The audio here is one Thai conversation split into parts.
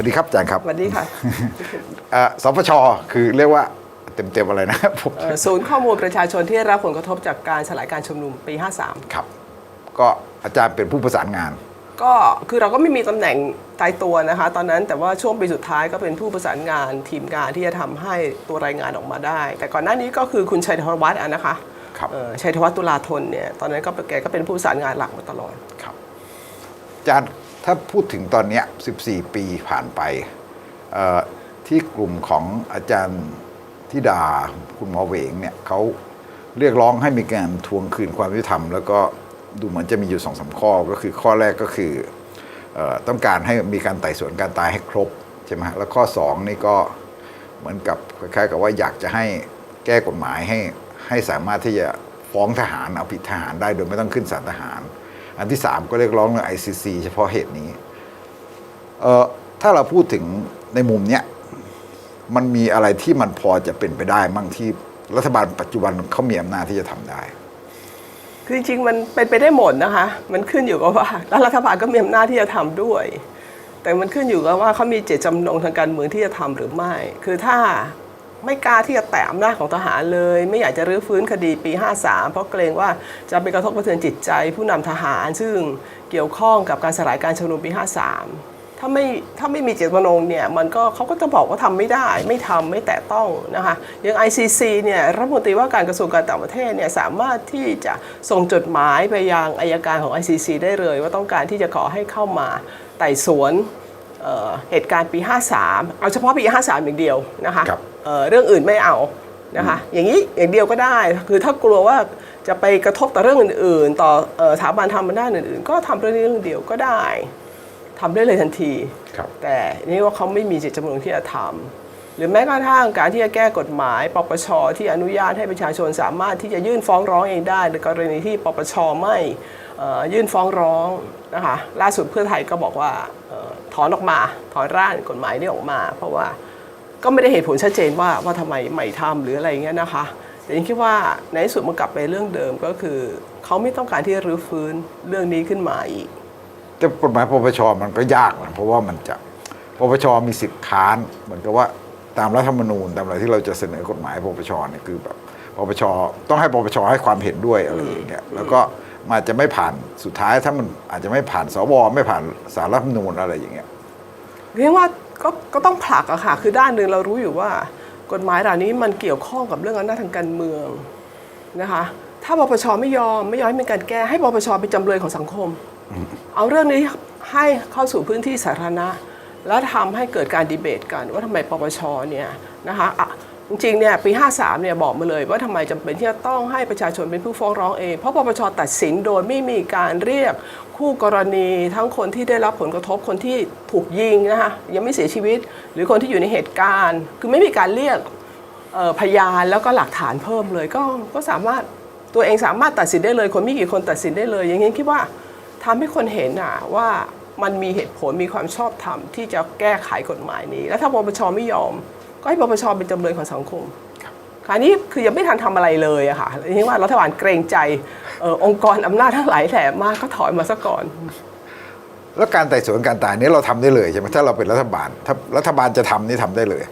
วัสดีครับอาจารย์ครับสวัสดีค่ะเอ่อสปชคือเรียกว่าเต็มๆอะไรนะผมเอ่อศูนย์ข้อมูลประชาชนที่ได้รับผลกระทบจากการสลายการชุมนุมปี 53 ครับ ก็อาจารย์เป็นผู้ประสานงาน ก็คือเราก็ไม่มีตำแหน่งตายตัวนะคะ ตอนนั้นแต่ว่าช่วงปีสุดท้ายก็เป็นผู้ประสานงานทีมงานที่จะทำให้ตัวรายงานออกมาได้ แต่ก่อนหน้านี้ก็คือคุณชัยธวัฒน์อะนะคะครับเอ่อชัยธวัฒน์ตุลาธนเนี่ยตอนนั้นก็แกก็เป็นผู้ประสานงานหลักมาตลอดครับอาจารย์ ถ้าพูดถึงตอนนี้14 ปีผ่านไปที่กลุ่มของอาจารย์ทิดาคุณหมอเวงเนี่ยเขาเรียกร้องให้มีการทวงคืนความยุติธรรม แล้วก็ดูเหมือนจะมีอยู่สองสาข้อก็คือข้อแรกก็คืออต้องการให้มีการไต่สวนการตายให้ครบใช่ไหมฮะแล้วข้อสองนี่ก็เหมือนกับคล้ายๆกับว่าอยากจะให้แก้กฎหมายให้ให้สามารถที่จะฟ้องทหารเอาผิดทหารได้โดยไม่ต้องขึ้นศาลทหาร อันที่สามก็เรียกร้องเรื่อง ICC เฉพาะเหตุนี้เอ่อถ้าเราพูดถึงในมุมเนี้ยมันมีอะไรที่มันพอจะเป็นไปได้มั่งที่รัฐบาลปัจจุบันเขามีอำนาจที่จะทำได้ คือจริงๆมันเป็นไปได้หมดนะคะ มันขึ้นอยู่กับว่าแล้วรัฐบาลก็มีอำนาจที่จะทำด้วย แต่มันขึ้นอยู่กับว่าเขามีเจตจำนงทางการเมืองที่จะทำหรือไม่ คือถ้า ไม่กล้าที่จะแตะอำนาจของทหารเลย ไม่อยากจะรื้อฟื้นคดีปี 53 เพราะเกรงว่าจะไปกระทบกระเทือนจิตใจ ผู้นำทหารซึ่งเกี่ยวข้องกับการสลายการชุมนุมปี 53 ถ้าไม่ถ้าไม่มีเจตจำนงเนี่ยมันก็เขาก็จะบอกว่าทำไม่ได้ ไม่ทำไม่แตะต้องนะคะอย่าง ICC เนี่ยรัฐมนตรีว่าการกระทรวงการต่างประเทศเนี่ยสามารถที่จะส่งจดหมายไปยังอายการของ ICC ได้เลย ว่าต้องการที่จะขอให้เข้ามาไต่สวนเเหตุการณ์ปี 53 เอาเฉพาะปี 53 อย่างเดียวนะคะค เอ่อเรื่องอื่นไม่เอานะคะอย่างนี้อย่างเดียวก็ได้ คือถ้ากลัวว่าจะไปกระทบต่อเรื่องอื่น ๆ ต่อเอ่อสถาบันทำมันด้านอื่น ๆ ก็ทำเรื่องนี้เรื่องเดียวก็ได้ทำได้เลยทันทีครับแต่นี่ว่าเขาไม่มีเจตจำนงที่จะทำหรือแม้กระทั่งการที่จะแก้กฎหมายปปชที่อนุญาตให้ประชาชนสามารถที่จะยื่นฟ้องร้องเองได้ในกรณีที่ปปชไม่เอ่อยื่นฟ้องร้องนะคะล่าสุดเพื่อไทยก็บอกว่าเอ่อถอนออกมาถอนร่างกฎหมายนี้ออกมา เพราะว่า ก็ไม่ได้เหตุผลชัดเจนว่าว่าทำไมไม่ทำหรืออะไรเงี้ยนะคะ แต่ยังคิดว่าในที่สุดมันกลับไปเรื่องเดิมก็คือ เขาไม่ต้องการที่จะรื้อฟื้นเรื่องนี้ขึ้นมาอีก แต่กฎหมายปปชมันก็ยากนะเพราะว่ามันจะปปชมีสิทธิ์ค้านเหมือนกับว่าตามรัฐธรรมนูญตามอะไรที่เราจะเสนอกฎหมายปปชเนี่ยคือแบบปปชต้องให้ปปชให้ความเห็นด้วยอะไรอย่างเงี้ยแล้วก็มันอาจจะไม่ผ่านสุดท้ายถ้ามันอาจจะไม่ผ่านสวไม่ผ่านสารรัฐธรรมนูญอะไรอย่างเงี้ยเรียกว่า ก็ก็ต้องผลักอะค่ะ คือด้านหนึ่งเรารู้อยู่ว่า กฎหมายเหล่านี้มันเกี่ยวข้องกับเรื่องอำนาจทางการเมืองนะคะ ถ้าปปชไม่ยอมไม่ยอมให้มีการแก้ให้ปปชเป็นจำเลยของสังคม เอาเรื่องนี้ให้เข้าสู่พื้นที่สาธารณะ แล้วทำให้เกิดการดีเบตกัน ว่าทำไมปปชเนี่ยนะคะอะ จริงๆเนี่ยปี 53เนี่ยบอกมาเลย ว่าทำไมจำเป็นที่จะต้องให้ประชาชนเป็นผู้ฟ้องร้องเอง เพราะปปชตัดสินโดยไม่มีการเรียกคู่กรณีทั้งคนที่ได้รับผลกระทบคนที่ถูกยิงนะคะยังไม่เสียชีวิต หรือคนที่อยู่ในเหตุการณ์ คือไม่มีการเรียกพยานแล้วก็หลักฐานเพิ่มเลยก็ก็สามารถตัวเองสามารถตัดสินได้เลย คนไม่กี่คนตัดสินได้เลย อย่างนี้คิดว่าทำให้คนเห็นอะว่ามันมีเหตุผลมีความชอบธรรมที่จะแก้ไขกฎหมายนี้ แล้วถ้าปปชไม่ยอม ก็ให้ปปชเป็นจำเลยของสังคมคราวนี้คือยังไม่ทันทำอะไรเลยอะค่ะทีนี้ว่ารัฐบาลเกรงใจเออองค์กรอำนาจทั้งหลายแหล่มากก็ถอยมาซะก่อน แล้วการไต่สวนการตายนี้เราทำได้เลยใช่ไหมถ้าเราเป็นรัฐบาล ถ้ารัฐบาลจะทำนี่ทำได้เลย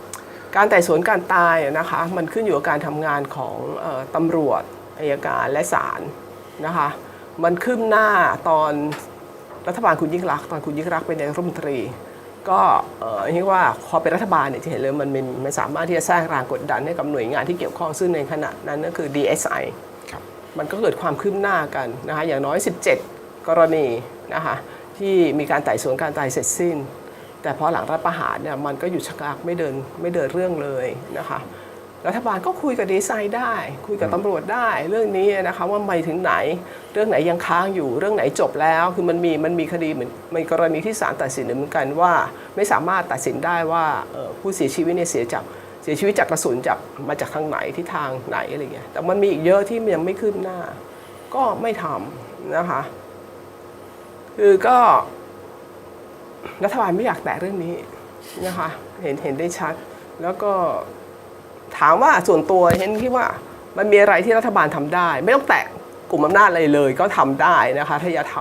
การไต่สวนการตายอะนะคะ มันขึ้นอยู่กับการทำงานของเออตำรวจอายการและศาลนะคะ มันขึ้นหน้าตอนรัฐบาลคุณยิ่งรักษณ์ตอนคุณยิ่งรักษณ์เป็นนายกรัฐมนตรี ก็เอ่อที่ว่าพอเป็นรัฐบาลเนี่ยจะเห็นเลยมันมันมันสามารถที่จะสร้างแรงกดดันให้กับหน่วยงานที่เกี่ยวข้องซึ่งในขณะนั้นก็คือ DSI ครับมันก็เกิดความคืบหน้ากันนะคะอย่างน้อย 17 กรณีนะคะที่มีการไต่สวนการตายเสร็จสิ้น แต่พอหลังรัฐประหารเนี่ยมันก็หยุดชะงักไม่เดินไม่เดินเรื่องเลยนะคะ รัฐบาลก็คุยกับดีไซน์ได้ คุยกับตำรวจได้เรื่องนี้นะคะว่าไปถึงไหน เรื่องไหนยังค้างอยู่เรื่องไหนจบแล้ว คือมันมีมันมีคดีเหมือนมีกรณีที่ศาลตัดสินเหมือนกันว่า ไม่สามารถตัดสินได้ว่าเอ่อผู้เสียชีวิตเนี่ยเสียจากเสียชีวิตจากกระสุนจากมาจากทางไหนที่ทางไหนอะไรเงี้ยแต่มันมีอีกเยอะที่มันยังไม่คืบหน้า ก็ไม่ทำนะคะคือก็รัฐบาลไม่อยากแตะเรื่องนี้นะคะเห็นเห็นได้ชัดแล้วก็ ถามว่าส่วนตัวเห็นคิดว่ามันมีอะไรที่รัฐบาลทำได้ ไม่ต้องแตะกลุ่มอำนาจอะไรเลย ก็ทำได้นะคะถ้าอยากท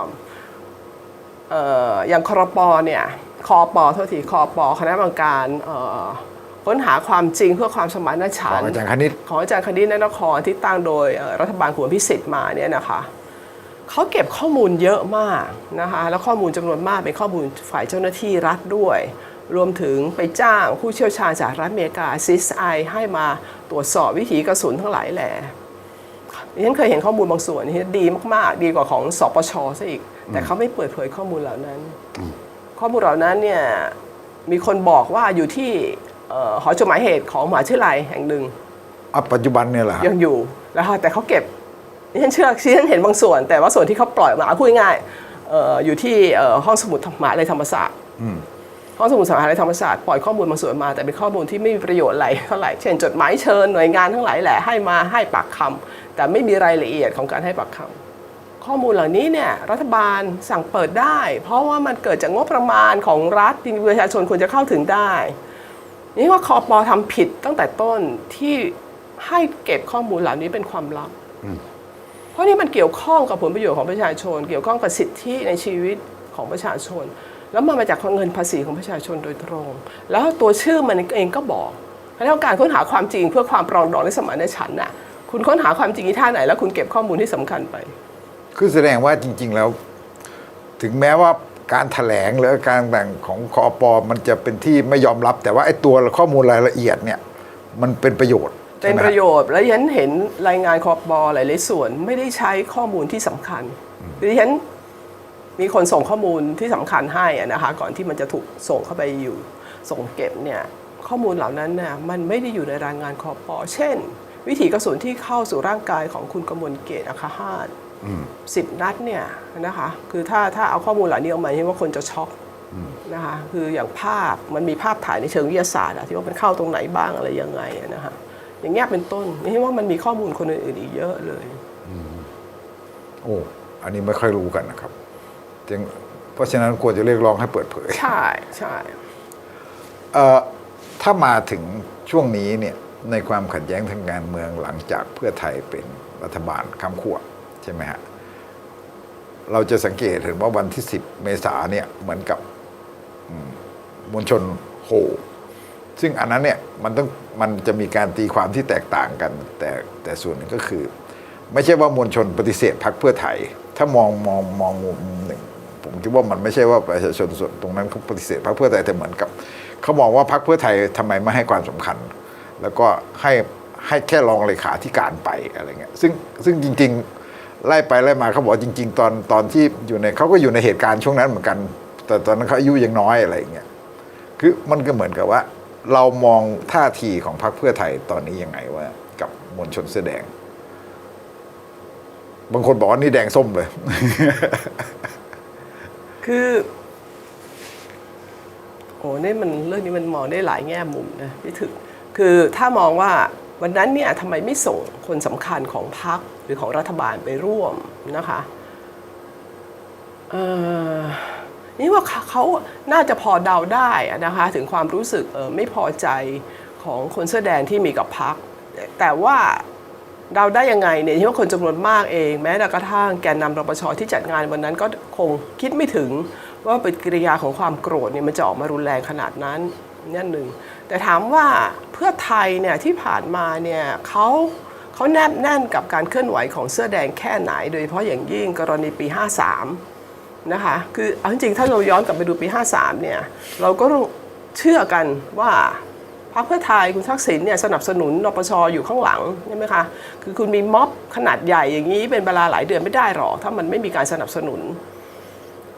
ำเอ่ออย่างครปเนี่ยคคอปอโทษทีคอปอคณะกรรมการเอ่อค้นหาความจริงเพื่อความสมานฉัขอนงท์อาจารย์คณิตของอาจารย์คณิตนนครที่ตั้งโดยเอ่อรัฐบาลขุนพิสิทธิ์มาเนี่ยนะคะเขาเก็บข้อมูลเยอะมากนะคะแล้วข้อมูลจำนวนมากเป็นข้อมูลฝ่ายเจ้าหน้าที่รัฐด้วย รวมถึงไปจ้างผู้เชี่ยวชาญจากรัฐอเมริกาซิสไอให้มาตรวจสอบวิถีกระสุนทั้งหลายแหล่ดิฉันเคยเห็นข้อมูลบางส่วนที่ดีมาก ๆ ดีกว่าของสปชซะอีก แต่เขาไม่เปิดเผยข้อมูลเหล่านั้น ข้อมูลเหล่านั้นเนี่ยมีคนบอกว่าอยู่ที่เอ่อหอจดหมายเหตุของมหาวิทยาลัยแห่งหนึ่งอะปัจจุบันเนี่ยแหละยังอยู่นะคะแต่เขาเก็บดิฉันเชื่อที่ฉันเห็นบางส่วน แต่ว่าส่วนที่เขาปล่อยมาเอาพูดง่ายๆเอ่ออยู่ที่เอ่อห้องสมุดมหาวิทยาลัยธรรมศาสตร์ ห้องสมุดมหาวิทยาลัยธรรมศาสตร์ปล่อยข้อมูลบางส่วนมา แต่เป็นข้อมูลที่ไม่มีประโยชน์อะไรเท่าไหร่ เช่นจดหมายเชิญหน่วยงานทั้งหลายแหละให้มาให้ปากคำแต่ไม่มีรายละเอียดของการให้ปากคำข้อมูลเหล่านี้เนี่ยรัฐบาลสั่งเปิดได้ เพราะว่ามันเกิดจากงบประมาณของรัฐที่ประชาชนควรจะเข้าถึงได้ นี่ว่าคอปอทำผิดตั้งแต่ต้นที่ให้เก็บข้อมูลเหล่านี้เป็นความลับ เพราะนี่มันเกี่ยวข้องกับผลประโยชน์ของประชาชน เกี่ยวข้องกับสิทธิในชีวิตของประชาชน แล้วมันมาจากเงินภาษีของประชาชนโดยตรง แล้วตัวชื่อมันเองก็บอกแล้วการค้นหาความจริงเพื่อความปรองดองและสมานฉันท์น่ะคุณค้นหาความจริงที่ท่าไหน แล้วคุณเก็บข้อมูลที่สำคัญไป คือแสดงว่าจริง ๆ แล้ว ถึงแม้ว่าการถแถลงหรือการแต่งของคอปอมันจะเป็นที่ไม่ยอมรับ แต่ว่าไอ้ตัวข้อมูลรายละเอียดเนี่ย มันเป็นประโยชน์เป็นใช่ไหมประโยชน์ และยันเห็นรายงานคอปอหลายๆส่วน ไม่ได้ใช้ข้อมูลที่สำคัญดิฉัน มีคนส่งข้อมูลที่สำคัญให้อะนะคะก่อนที่มันจะถูกส่งเข้าไปอยู่ส่งเก็บเนี่ยข้อมูลเหล่านั้นน่ะมันไม่ได้อยู่ในรายงานคอปอเช่น วิถีกระสุนที่เข้าสู่ร่างกายของคุณกมลเกตอาคาฮาตสิบนัดเนี่ยนะคะคือถ้าถ้าเอาข้อมูลเหล่านี้ออกมาเห็นว่าคนจะช็อกนะคะคืออย่างภาพมันมีภาพถ่ายในเชิงวิทยาศาสตร์อะที่ว่ามันเข้าตรงไหนบ้างอะไรยังไงอะนะคะอย่างเงี้ยเป็นต้นนี่ว่ามันมีข้อมูลคนอื่นๆอีกเยอะเลยโอ้อันนี้ไม่ค่อยรู้กันนะครับ จึงเพราะฉะนั้นควรจะเรียกร้องให้เปิดเผย ใช่ใช่เอ่อถ้ามาถึงช่วงนี้เนี่ยในความขัดแย้งทางการเมืองหลังจากเพื่อไทยเป็นรัฐบาลข้ามขั้วใช่ไหมฮะเราจะสังเกตเห็นว่าวันที่ 10 เมษาเนี่ยเหมือนกับอืมมวลชนโหซึ่งอันนั้นเนี่ยมันต้องมันจะมีการตีความที่แตกต่างกัน แต่แต่ส่วนหนึ่งก็คือ ไม่ใช่ว่ามวลชนปฏิเสธพรรคเพื่อไทย ถ้ามองมองมองมุมหนึ่ง ผมคิดว่ามันไม่ใช่ว่าประชาชนส่วนตรงนั้นเขาปฏิเสธพรรคเพื่อไทยแต่เหมือนกับเขามองว่าพรรคเพื่อไทยทำไมไม่ให้ความสำคัญ แล้วก็ให้ให้แค่รองเลขาธิการไปอะไรเงี้ยซึ่งซึ่งจริง ๆ ไล่ไปไล่มาเขาบอกจริง ๆ ตอนตอนที่อยู่ในเขาก็อยู่ในเหตุการณ์ช่วงนั้นเหมือนกัน แต่ตอนนั้นเขาอายุยังน้อยอะไรเงี้ยคือมันก็เหมือนกับว่า เรามองท่าทีของพรรคเพื่อไทยตอนนี้ยังไงว่า กับมวลชนเสื้อแดง บางคนบอกว่านี่แดงส้มเลย คือ โอ้นี่มันเรื่องนี้มันมองได้หลายแง่มุมนะพี่ถึก คือถ้ามองว่าวันนั้นเนี่ยทำไมไม่ส่งคนสำคัญของพรรคหรือของรัฐบาลไปร่วมนะคะเออนี่ว่าเขาน่าจะพอเดาได้นะคะ ถึงความรู้สึกไม่พอใจของคนเสื้อแดงที่มีกับพรรคแต่ว่า เดาได้ยังไงเนี่ยที่ว่าคนจำนวนมากเอง แม้กระทั่งแกนนำรปชที่จัดงานวันนั้นก็คงคิดไม่ถึงว่าปฏิกิริยาของความโกรธเนี่ยมันจะออกมารุนแรงขนาดนั้นนั่หนึ่งแต่ถามว่าเพื่อไทยเนี่ยที่ผ่านมาเนี่ยเขาเขาแนบแน่นกับการเคลื่อนไหวของเสื้อแดงแค่ไหน โดยเฉพาะอย่างยิ่งกรณีปี 53 นะคะคือเอาจริงๆถ้าเราย้อนกลับไปดูปี 53 เนี่ยเราก็เชื่อกันว่า รรคเพื่อไทยคุณทักษิณเนี่ยสนับสนุนนปชอยู่ข้างหลังใช่ไหมคะคือคุณมีม็อบขนาดใหญ่อย่างนี้เป็นเวลาหลายเดือนไม่ได้หรอกถ้ามันไม่มีการสนับสนุน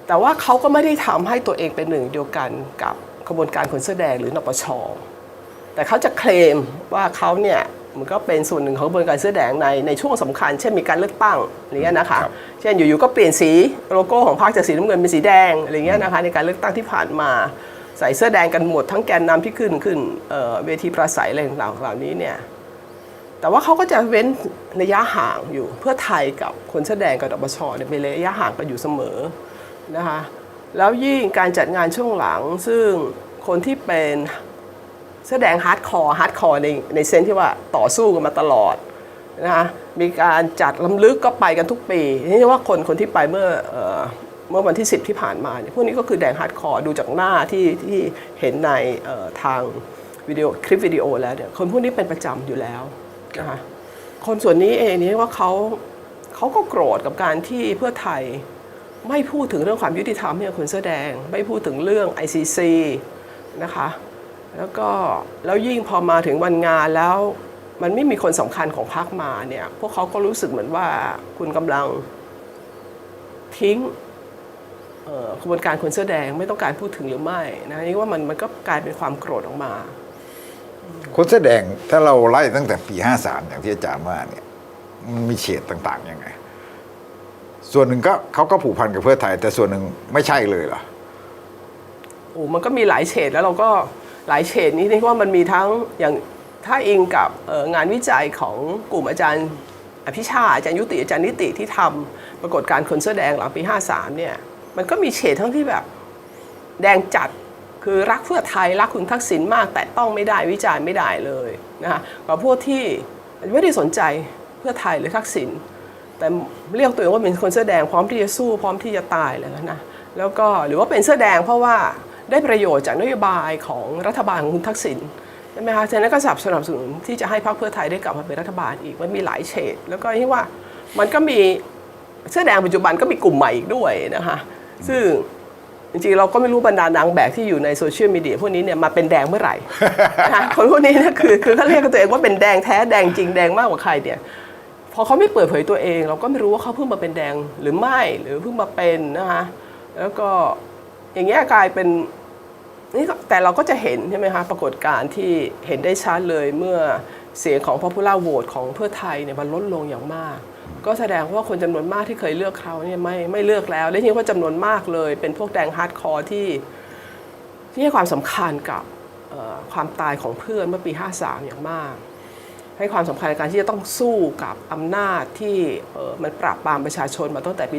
แต่ว่าเขาก็ไม่ได้ทำให้ตัวเองเป็นหนึ่งเดียวกันกับขบวนการคนเสื้อแดงหรือนปช แต่เขาจะเคลมว่าเขาเนี่ยมันก็เป็นส่วนหนึ่งของกระบวนการเสื้อแดงในในช่วงสำคัญ เช่นมีการเลือกตั้งอะไรเงี้ยนะคะครับเช่นอยู่ๆก็เปลี่ยนสีโลโก้ของพรรคจากสีน้ำเงินเป็นสีแดงอะไรเงี้ยนะคะในการเลือกตั้งที่ผ่านมา ใส่เสื้อแดงกันหมดทั้งแกนนำที่ขึ้นขึ้นเเวทีปราศัยอะไรต่างๆเหล่านี้เนี่ยแต่ว่าเขาก็จะเว้นระยะห่างอยู่เพื่อไทยกับคนแสอแดงกับดปชเนี่ยเป็นระยะห่างกันอยู่เสมอนะคะแล้วยิ่งการจัดงานช่วงหลังซึ่งคนที่เป็นแสอแดงฮาร์ดคอร์ฮาร์ดคอร์ในในเซนที่ว่าต่อสู้กันมาตลอดนะคะมีการจัดลำลึกก็ไปกันทุกปีนี่ว่าคนคนที่ไปเมื่ออ เมื่อวันที่ 10 ที่ผ่านมาเนี่ยพวกนี้ก็คือแดงฮาร์ดคอร์ดูจากหน้าที่ที่เห็นในเอ่อทางวิดีโอคลิปวิดีโอแล้วเนี่ยคนพวกนี้เป็นประจำอยู่แล้วนะคะคนส่วนนี้เองนี่ว่าเขาเขาก็โกรธกับการที่เพื่อไทยไม่พูดถึงเรื่องความยุติธรรมให้กับคนเสื้อแดง ไม่พูดถึงเรื่อง ICC นะคะ แล้วก็แล้วยิ่งพอมาถึงวันงานแล้ว มันไม่มีคนสำคัญของพรรคมาเนี่ย พวกเขาก็รู้สึกเหมือนว่าคุณกำลังทิ้ง เอ่อกระบวนการคนเสื้อแดงไม่ต้องการพูดถึงหรือไม่นะนี่ว่ามันมันก็กลายเป็นความโกรธออกมา คนแสอแดงถ้าเราไล่ตั้งแต่ปี53อย่างที่อาจารย์ว่าเนี่ยมันมีเฉดต่างๆยังไง ส่วนหนึ่งก็เขาก็ผูกพันกับเพื่อไทย แต่ส่วนหนึ่งไม่ใช่เลยเหรอโอ้มันก็มีหลายเฉดแล้วเราก็หลายเฉดนี้นี่ว่ามันมีทั้งอย่างถ้าอิงกับเอ่องานวิจัยของกลุ่มอาจารย์อภิชาติอาจารย์ยุติอาจารย์นิติที่ทำปรากฏการณ์คนเสื้อแดงหลังปี 53เนี่ย มันก็มีเฉดทั้งที่แบบ แดงจัดคือรักเพื่อไทยรักคุณทักษิณมาก แต่ต้องไม่ได้วิจารณ์ไม่ได้เลยนะคะกับพวกที่ไม่ได้สนใจเพื่อไทยหรือทักษิณแต่เรียกตัวเองว่าเป็นคนเสื้อแดงพร้อมที่จะสู้พร้อมที่จะตายเลยนะแล้วก็หรือว่าเป็นเสื้อแดงเพราะว่าได้ประโยชน์จากนโยบายของรัฐบาลของคุณทักษิณใช่ไหมคะฉะนั้นก็สนับสนุนที่จะให้พรรคเพื่อไทยได้กลับมาเป็นรัฐบาลอีกมันมีหลายเฉดแล้วก็ที่ว่ามันก็มีเสื้อแดงปัจจุบันก็มีกลุ่มใหม่อีกด้วยนะคะ ซึ่งจริงๆ เราก็ไม่รู้บรรดานางแบกที่อยู่ในโซเชียลมีเดียพวกนี้เนี่ยมาเป็นแดงเมื่อไหร่ นะคะคนพวกนี้เนี่ยคือคือเขาเรียกตัวเองว่าเป็นแดงแท้แดงจริงแดงมากกว่าใครเนี่ยพอเขาไม่เปิดเผยตัวเอง เราก็ไม่รู้ว่าเขาเพิ่งมาเป็นแดงหรือไม่หรือเพิ่งมาเป็นนะคะแล้วก็อย่างเงี้ยกลายเป็นนี่แต่เราก็จะเห็นใช่ไหมคะปรากฏการณ์ที่เห็นได้ชัดเลยเมื่อ เสียงของ popular vote ของเพื่อไทยเนี่ยมันลดลงอย่างมาก ก็แสดงว่าคนจำนวนมากที่เคยเลือกเขาเนี่ยไม่ไม่เลือกแล้ว และที่ว่าจำนวนมากเลยเป็นพวกแดงฮาร์ดคอร์ที่ที่ให้ความสำคัญกับความตายของเพื่อนเมื่อปี 53 อย่างมาก ให้ความสำคัญในการที่จะต้องสู้กับอำนาจที่มันปราบปรามประชาชนมาตั้งแต่ปี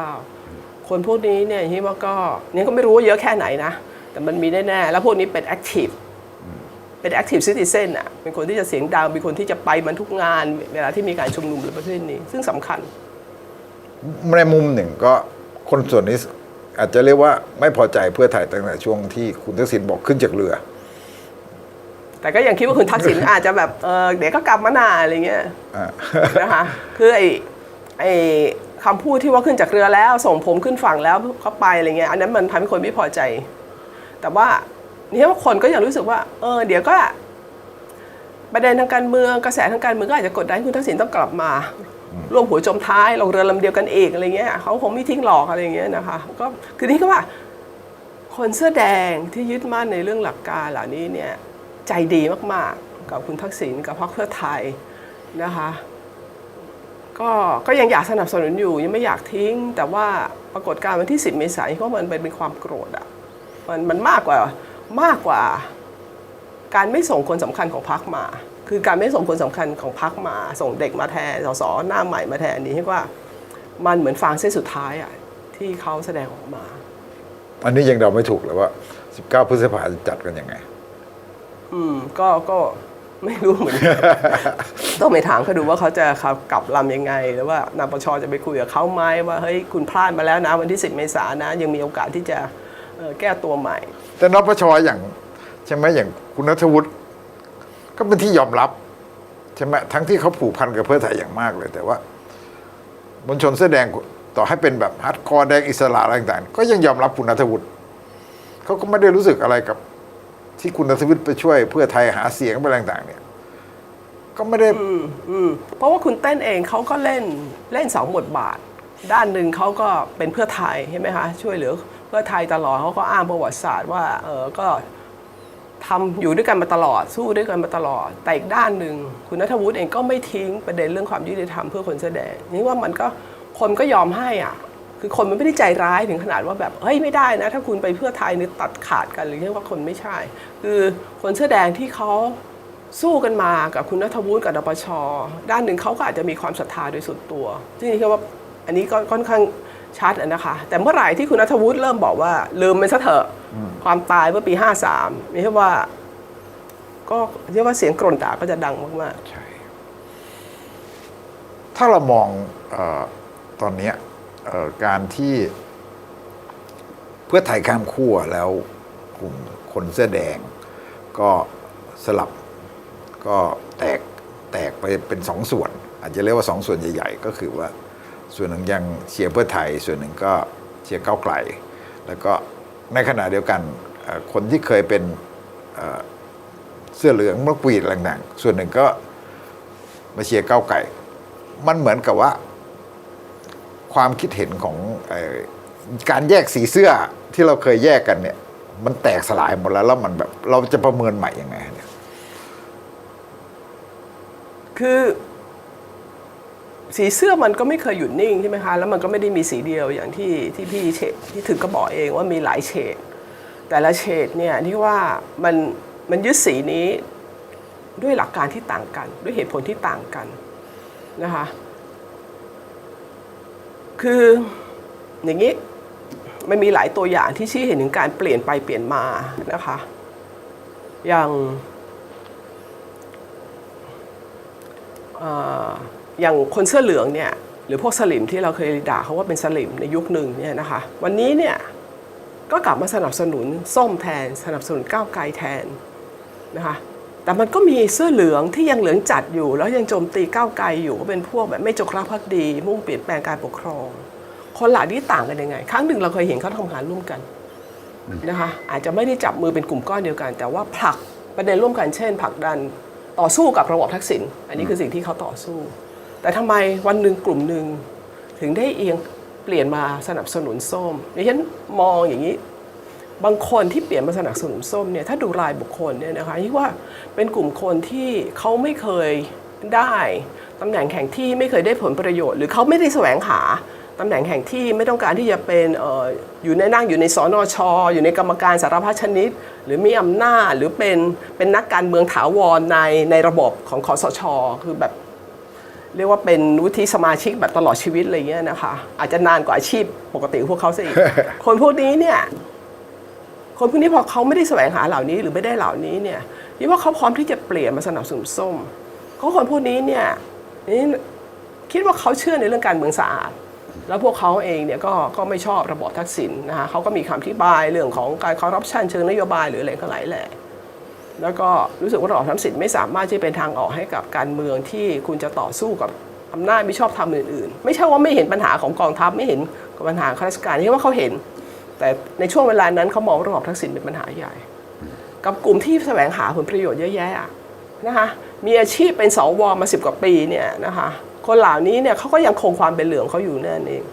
2549 คนพวกนี้เนี่ยที่ว่าก็เนี่ยก็ไม่รู้ว่าเยอะแค่ไหนนะ แต่มันมีแน่ ๆ แล้วพวกนี้เป็นแอคทีฟ เป็นแอคทีฟซิติเซนอะเป็นคนที่จะเสียงดังเป็นคนที่จะไปมันทุกงานเวลาที่มีการชุมนุมหรือประเภทนี้ ซึ่งสำคัญ ในมุมหนึ่งก็คนส่วนนี้อาจจะเรียกว่าไม่พอใจเพื่อไทยตั้งแต่ช่วงที่คุณทักษิณบอกขึ้นจากเรือ แต่ก็ยังคิดว่าคุณทักษิณอาจจะแบบเออเดี๋ยวก็กลับมาหนาอะไรเงี้ยอ่า นะคะคือไอ้ไอ้คำพูดที่ว่าขึ้นจากเรือแล้ว ส่งผมขึ้นฝั่งแล้วเขาไปอะไรเงี้ยอันนั้นมันทำให้คนไม่พอใจ แต่ว่า นี่ว่าคนก็ยังรู้สึกว่า เออ เดี๋ยวก็ประเด็นทางการเมืองกระแสทางการเมืองก็อาจจะกดดันให้คุณทักษิณต้องกลับมาร่วมหัวจมท้ายลงเรือลำเดียวกันเองอะไรเงี้ยเขาคงไม่ทิ้งหลอกอะไรเงี้ยนะคะ ก็คือนี่ก็ว่า คนเสื้อแดงที่ยึดมั่นในเรื่องหลักการเหล่านี้เนี่ยใจดีมากๆ กับคุณทักษิณกับพรรคเพื่อไทยนะคะก็ก็ยังอยากสนับสนุนอยู่ยังไม่อยากทิ้ง แต่ว่าปรากฏการณ์วันที่ 10 เมษายนก็มันเป็นเป็นความโกรธอะมันมันมากกว่า มากกว่า การไม่ส่งคนสำคัญของพรรคมา คือการไม่ส่งคนสำคัญของพรรคมา ส่งเด็กมาแทนสสหน้าใหม่มาแทนนี้ให้ว่า มันเหมือนฟางเส้นสุดท้ายอะที่เขาแสดงออกมา อันนี้ยังเดาไม่ถูกเลยว่า 19 พฤษภาจะจัดกันยังไง อืม ก็ก็ไม่รู้เหมือนกันต้องไปถามเขาดูว่าเขาจะขับกลับลำยังไง หรือว่านปชจะไปคุยกับเขาไหมว่าเฮ้ยคุณพลาดมาแล้วนะวันที่ 10 เมษายนนะ ยังมีโอกาสที่จะเอ่อแก้ตัวใหม่ แต่นปชอย่างใช่ไหมอย่างคุณนัทวุฒิก็เป็นที่ยอมรับใช่ไหมทั้งที่เขาผูกพันกับเพื่อไทยอย่างมากเลย แต่ว่ามวลชนเสื้อแดงต่อให้เป็นแบบฮัดคอร์แดงอิสระอะไรต่างๆ ก็ยังยอมรับคุณนัทวุฒิเขาก็ไม่ได้รู้สึกอะไรกับที่คุณนัทวุฒิไปช่วย เพื่อไทยหาเสียงอะไรต่างๆ เนี่ย ก็ไม่ได้อืมเพราะว่าคุณเต้นเองเขาก็เล่นเล่นสองบทบาท ด้านหนึ่งเขาก็เป็นเพื่อไทยใช่ไหมคะช่วยเหลือ พื่อไทยตลอดเขาก็อ้างประวัติศาสตร์ว่าเออก็ทำอยู่ด้วยกันมาตลอดสู้ด้วยกันมาตลอด แต่อีกด้านหนึ่งคุณนัทวุฒิเองก็ไม่ทิ้งประเด็นเรื่องความยุติธรรมเพื่อคนแสอแดงนี่ว่ามันก็คนก็ยอมให้อะคือคนมันไม่ได้ใจร้ายถึงขนาดว่าแบบเฮ้ยไม่ได้นะ ถ้าคุณไปเพื่อไทยนี่ตัดขาดกันหรือเรียกว่าคนไม่ใช่ คือคนเสื้อแดงที่เขาสู้กันมากับคุณนัทวุฒิกับนปชด้านหนึ่งเขาก็อาจจะมีความศรัทธาโดยส่วนตัวซึ่งนี่คือว่าอันนี้ก็ค่อนข้าง ชัดอะนะคะ แต่เมื่อไหร่ที่คุณนัทวุฒิเริ่มบอกว่า ลืมมันซะเถอะความตายเมื่อปี 53นี่คือว่า ก็เรียกว่าเสียงกรนด่าก็จะดังมากใช่ถ้าเรามองเออตอนเนี้ยเอ่อการที่เพื่อไทยข้ามขั้วแล้วกลุ่มคนเสื้อแดง ก็สลับก็แตกแตกไปเป็นสองส่วน อาจจะเรียกว่าสองส่วนใหญ่ ๆ ก็คือว่า ส่วนหนึ่งยังเชียร์เพื่อไทย ส่วนหนึ่งก็เชียร์ก้าวไกล แล้วก็ในขณะเดียวกันคนที่เคยเป็นเสื้อเหลืองเมื่อปีต่างๆส่วนหนึ่งก็มาเชียร์ก้าวไกลมันเหมือนกับว่า ความคิดเห็นของอการแยกสีเสื้อที่เราเคยแยกกันเนี่ย มันแตกสลายหมดแล้วแล้วมันแบบเราจะประเมินใหม่ยังไงเนี่ยคือ สีเสื้อมันก็ไม่เคยหยุดนิ่งใช่ไหมคะ แล้วมันก็ไม่ได้มีสีเดียวอย่างที่ที่พี่เฉดที่ถึงก็บอกเองว่ามีหลายเฉด แต่ละเฉดเนี่ยที่ว่ามันมันยึดสีนี้ด้วยหลักการที่ต่างกัน ด้วยเหตุผลที่ต่างกันนะคะ คืออย่างนี้มันมีหลายตัวอย่างที่ชี้เห็นถึงการเปลี่ยนไปเปลี่ยนมานะคะ อย่าง อย่างคนเสื้อเหลืองเนี่ยหรือพวกสลิมที่เราเคยด่าเขาว่าเป็นสลิมในยุคหนึ่งเนี่ยนะคะ วันนี้เนี่ยก็กลับมาสนับสนุนส้มแทน สนับสนุนก้าวไกลแทนนะคะแต่มันก็มีเสื้อเหลืองที่ยังเหลืองจัดอยู่ แล้วยังโจมตีก้าวไกลอยู่ก็เป็นพวกแบบไม่จงรักภักดี มุ่งเปลี่ยนแปลงการปกครอง คนหล่านี้ต่างกันยังไง ครั้งหนึ่งเราเคยเห็นเขาทำงานร่วมกันนะคะอาจจะไม่ได้จับมือเป็นกลุ่มก้อนเดียวกัน แต่ว่าผลักประเด็นร่วมกันเช่นผลักดันต่อสู้กับระบอบทักษิณอันนี้คือสิ่งที่เขาต่อสู้ แต่ทำไมวันหนึ่งกลุ่มหนึ่งถึงได้เอียงเปลี่ยนมาสนับสนุนส้มดิฉันมองอย่างนี้ บางคนที่เปลี่ยนมาสนับสนุนส้มเนี่ยถ้าดูรายบุคคลเนี่ยนะคะที่ว่าเป็นกลุ่มคนที่เขาไม่เคยได้ตำแหน่งแข่งที่ไม่เคยได้ผลประโยชน์ หรือเขาไม่ได้แสวงหาตำแหน่งแห่งที่ไม่ต้องการที่จะเป็นอออยู่ในนั่งอยู่ในสอนอชออยู่ในกรรมการสารพัดชนิด หรือมีอำนาจหรือเป็นเป็นนักการเมืองถาวรในในระบบของคอสช คือแบบ เรียกว่าเป็นวุฒิสมาชิกแบบตลอดชีวิตอะไรเงี้ยนะคะ อาจจะนานกว่าอาชีพปกติของพวกเขาซะอีก คนพวกนี้เนี่ย คนพวกนี้พอเขาไม่ได้แสวงหาเหล่านี้หรือไม่ได้เหล่านี้เนี่ยนี่ว่าเขาพร้อมที่จะเปลี่ยนมาสนับสนุนส้มเขาคนพวกนี้เนี่ยนี่คิดว่าเขาเชื่อในเรื่องการเมืองสะอาดแล้วพวกเขาเองเนี่ยก็ก็ไม่ชอบระบอบทักษิณนะคะเขาก็มีคำอธิบายเรื่องของการคอร์รัปชันเชิงนโยบายหรืออะไรก็หลายแหละ แล้วก็รู้สึกว่าระบอบทักษิณไม่สามารถที่เป็นทางออกให้กับการเมืองที่คุณจะต่อสู้กับอำนาจไม่ชอบทำอื่นๆ ไม่ใช่ว่าไม่เห็นปัญหาของกองทัพไม่เห็นปัญหาข้าราชการที่ว่าเขาเห็น แต่ในช่วงเวลานั้นเขามองระบอบทักษิณเป็นปัญหาใหญ่ กับกลุ่มที่แสวงหาผลประโยชน์เยอะแยะนะคะมีอาชีพเป็นสวมาสิบกว่าปีเนี่ยนะคะคนเหล่านี้เนี่ยเขาก็ยังคงความเป็นเหลืองเขาอยู่นั่นเอง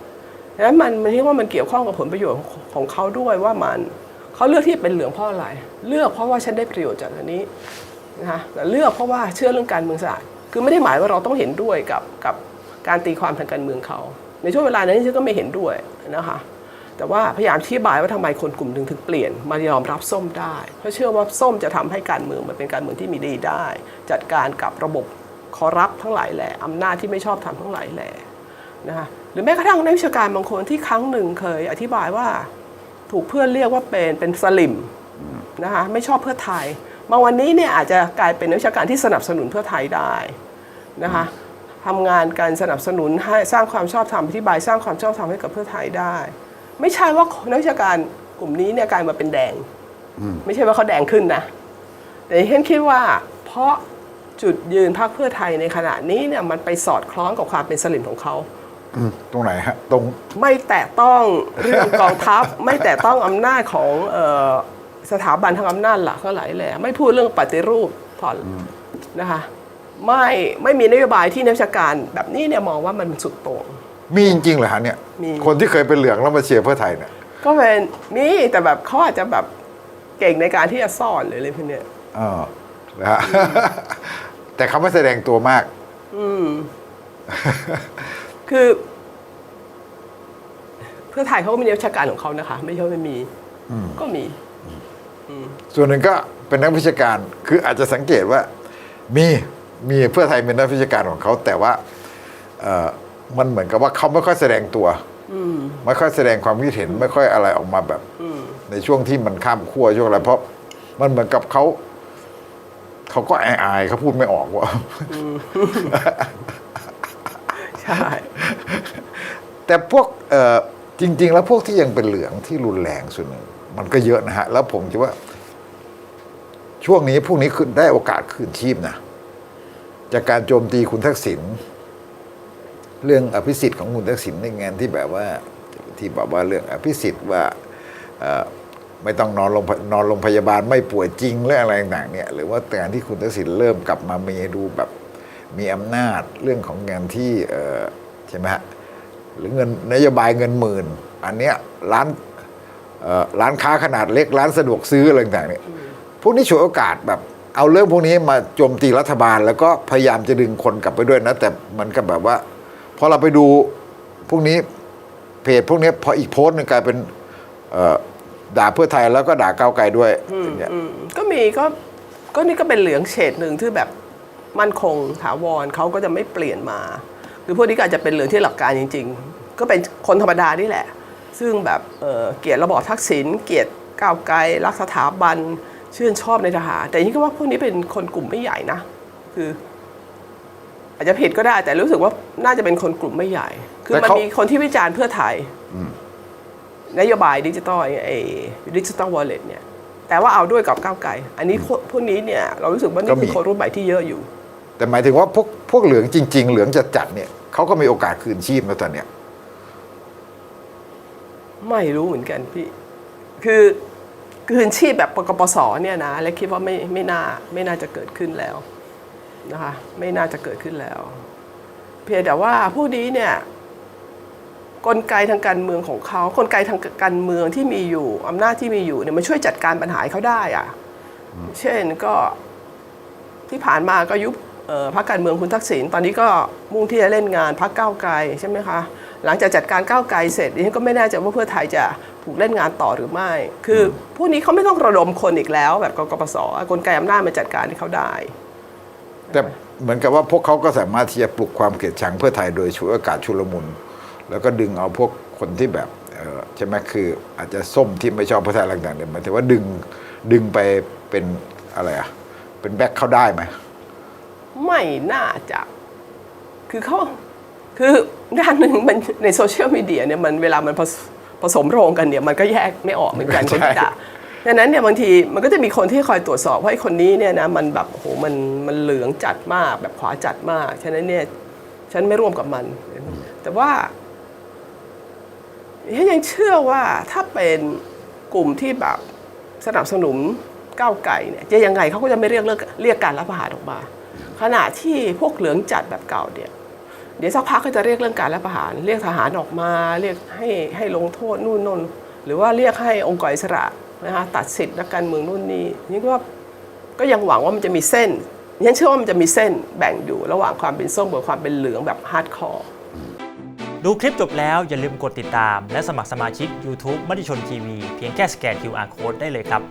ดังนั้นมันมันที่ว่ามันเกี่ยวข้องกับผลประโยชน์ของเขาด้วยว่ามัน เขาเลือกที่เป็นเหลืองเพราะอะไร เลือกเพราะว่าฉันได้ประโยชน์จากอันนี้นะคะแต่เลือกเพราะว่าเชื่อเรื่องการเมืองสะอาดคือไม่ได้หมายว่าเราต้องเห็นด้วยกับกับการตีความทางการเมืองเขา ในช่วงเวลานั้นฉันก็ไม่เห็นด้วยนะคะแต่ว่าพยายามอธิบายว่าทำไมคนกลุ่มหนึ่งถึงเปลี่ยน มายอมรับส้มได้ เพราะเชื่อว่าส้มจะทำให้การเมืองมันเป็นการเมืองที่มีดีได้ จัดการกับระบบคอรัปทั้งหลายแหละอำนาจที่ไม่ชอบทำทั้งหลายแหละนะคะหรือแม้กระทั่งนักวิชาการบางคนที่ครั้งหนึ่งเคยอธิบายว่า ถูกเพื่อนเรียกว่าเป็นเป็นสลิมนะคะไม่ชอบเพื่อไทยมาวันนี้เนี่ยอาจจะกลายเป็นนักวิชาการที่สนับสนุนเพื่อไทยได้นะคะทำงานการสนับสนุนให้สร้างความชอบธรรมอธิบาย สร้างความชอบธรรมให้กับเพื่อไทยได้ ไม่ใช่ว่านักวิชาการกลุ่มนี้เนี่ยกลายมาเป็นแดง ไม่ใช่ว่าเขาแดงขึ้นนะแต่ฉันคิดว่า เพราะจุดยืนพรรคเพื่อไทยในขณะนี้เนี่ยมันไปสอดคล้องกับความเป็นสลิมของเขาอืม ตรงไหนฮะตรงไม่แตะต้องเรื่องกองทัพ ไม่แตะต้องอำนาจของเออสถาบันทางอำนาจหลักเท่าไหร่แหละไม่พูดเรื่องปฏิรูปถอนนะคะไม่ไม่มีนโยบายที่นักวิชาการแบบนี้เนี่ยมองว่ามันสุดโต่งมีจริงๆเหรอฮะเนี่ยมีคนที่เคยเป็นเหลืองแล้วมาเชียร์เพื่อไทยเนี่ยก็เป็นมีแต่แบบเขาอาจจะแบบเก่งในการที่จะซ่อนหรืออะไรพวกเนี้ยเออนะฮะแต่เขาไม่แสดงตัวมาก คือ เพื่อไทยเขาก็มีนักวิชาการของเขานะคะ ไม่ใช่ว่าไม่มีก็มีส่วนหนึ่งก็เป็นนักวิชาการ คืออาจจะสังเกตว่า มีมีเพื่อไทยเป็นนักวิชาการของเขา แต่ว่าเอ่อมันเหมือนกับว่าเขาไม่ค่อยแสดงตัวไม่ค่อยแสดงความคิดเห็นไม่ค่อยอะไรออกมาแบบในช่วงที่มันข้ามขั้วช่วงอะไรเพราะมันเหมือนกับเขาเขาก็อายๆเขาพูดไม่ออกว่า ใช่แต่พวกจริง ๆ แล้วพวกที่ยังเป็นเหลืองที่รุนแรงส่วนหนึ่งมันก็เยอะนะฮะ แล้วผมคิดว่า ช่วงนี้พวกนี้คืนได้โอกาสคืนชีพนะ จากการโจมตีคุณทักษิณเรื่องอภิสิทธิ์ของคุณทักษิณในงานที่แบบว่าที่บอกว่าเรื่องอภิสิทธิ์ว่าไม่ต้องนอนโรงนอนโรงพยาบาลไม่ป่วยจริงหรืออะไรต่างเนี่ยหรือว่าการที่คุณทักษิณเริ่มกลับมามีดูแบบ มีอำนาจเรื่องของงานที่เอ่อใช่ไหมฮะหรือเงินนโยบายเงินหมื่น อันเนี้ยร้านเอ่อร้านค้าขนาดเล็กร้านสะดวกซื้ออะไรต่างๆเนี่ยพวกนี้ฉวยโอกาสแบบเอาเรื่องพวกนี้มาโจมตีรัฐบาล แล้วก็พยายามจะดึงคนกลับไปด้วยนะ แต่มันก็แบบว่าพอเราไปดูพวกนี้เพจพวกนี้พออีกโพสต์หนึงกลายเป็นเอ่อด่าเพื่อไทยแล้วก็ด่าก้าวไกลด้วยอย่างเงี้ยอืมก็มีก็ก็นี่ก็เป็นเหลืองเฉดหนึ่งที่แบบ มั่นคงถาวรเขาก็จะไม่เปลี่ยนมา คือพวกนี้ก็อาจจะเป็นเหลืองที่หลักการจริง ๆ ก็เป็นคนธรรมดานี่แหละ ซึ่งแบบเอ่อเกลียดระบอบทักษิณเกลียดก้าวไกลรักสถาบันชื่นชอบในทหารแต่นี่ก็ว่าพวกนี้เป็นคนกลุ่มไม่ใหญ่นะ คือ อาจจะผิดก็ได้ แต่รู้สึกว่าน่าจะเป็นคนกลุ่มไม่ใหญ่ คือแต่มันเขามีมีคนที่วิจารณ์เพื่อไทยนโยบายดิจิตอลไอ้ดิจิตอลวอลเล็ตเนี่ยแต่ว่าเอาด้วยกับก้าวไกล อันนี้พวกพวกนี้เนี่ย เรารู้สึกว่าก็นี่มีคือคนรุ่นใหม่ที่เยอะอยู่ แต่หมายถึงว่าพวกพวกเหลืองจริง ๆ เหลืองจัดจัดๆเนี่ยเขาก็มีโอกาสคืนชีพนะตอนเนี้ยไม่รู้เหมือนกันพี่ คือคืนชีพแบบปกปสเนี่ยนะและคิดว่าไม่ไม่น่าไม่น่าจะเกิดขึ้นแล้วนะคะไม่น่าจะเกิดขึ้นแล้ว เพียงแต่ว่าผู้นี้เนี่ยกลไกทางการเมืองของเขากลไกทางการเมืองที่มีอยู่อำนาจที่มีอยู่เนี่ยมันช่วยจัดการปัญหาเขาได้อะเช่นก็ที่ผ่านมาก็ยุบ พรรคการเมืองคุณทักษิณตอนนี้ก็มุ่งที่จะเล่นงานพรรคก้าวไกลใช่ไหมคะหลังจากจัดการก้าวไกลเสร็จดิฉันก็ไม่แน่ใจว่าเพื่อไทยจะถูกเล่นงานต่อหรือไม่ คือพวกนี้เขาไม่ต้องระดมคนอีกแล้ว แบบกกปสกลไกอำนาจมาจัดการให้เขาได้ แต่เหมือนกับว่าพวกเขาก็สามารถที่จะปลุกความเกลียดชังเพื่อไทยโดยฉวยโอกาสชุลมุน แล้วก็ดึงเอาพวกคนที่แบบเอ่อใช่ไหมคืออาจจะส้มที่ไม่ชอบเพื่อไทยอะไรต่างๆเนี่ยหมายถึงว่าดึงดึงไปเป็นอะไรอะเป็นแบ็คเขาได้ไหม ไม่น่าจะ คือเขาคือด้านหนึ่งมันในโซเชียลมีเดียเนี่ยมันเวลามันผสผสมโรงกันเนี่ยมันก็แยกไม่ออกเหมือนกันคนที่ด่าดังนั้นเนี่ยบางทีมันก็จะมีคนที่คอยตรวจสอบว่าไอ้คนนี้เนี่ยนะมันแบบโอ้โหมันมันเหลืองจัดมากแบบขวาจัดมาก ฉะนั้นเนี่ยฉันไม่ร่วมกับมัน แต่ว่าฉันยังเชื่อว่าถ้าเป็นกลุ่มที่แบบสนับสนุนก้าวไก่เนี่ยจะยังไงเขาก็จะไม่เรียกเลิกเรียกการรับประหารออกมา ขณะที่พวกเหลืองจัดแบบเก่าเนี่ยเดี๋ยวสักพักก็จะเรียกเรื่องการรับประหาร เรียกทหารออกมา เรียกให้ให้ลงโทษนู่นน่นหรือว่าเรียกให้องค์กรอิสระนะคะตัดสิทธิ์นักการเมืองนู่นนี่นี่ก็ก็ยังหวังว่ามันจะมีเส้นฉันเชื่อว่ามันจะมีเส้นแบ่งอยู่ระหว่างความเป็นส้มกับความเป็นเหลืองแบบฮาร์ดคอร์ดูคลิปจบแล้วอย่าลืมกดติดตาม และสมัครสมาชิก YouTube มติชนทีวีเพียงแค่สแกน QR Code ได้เลยครับ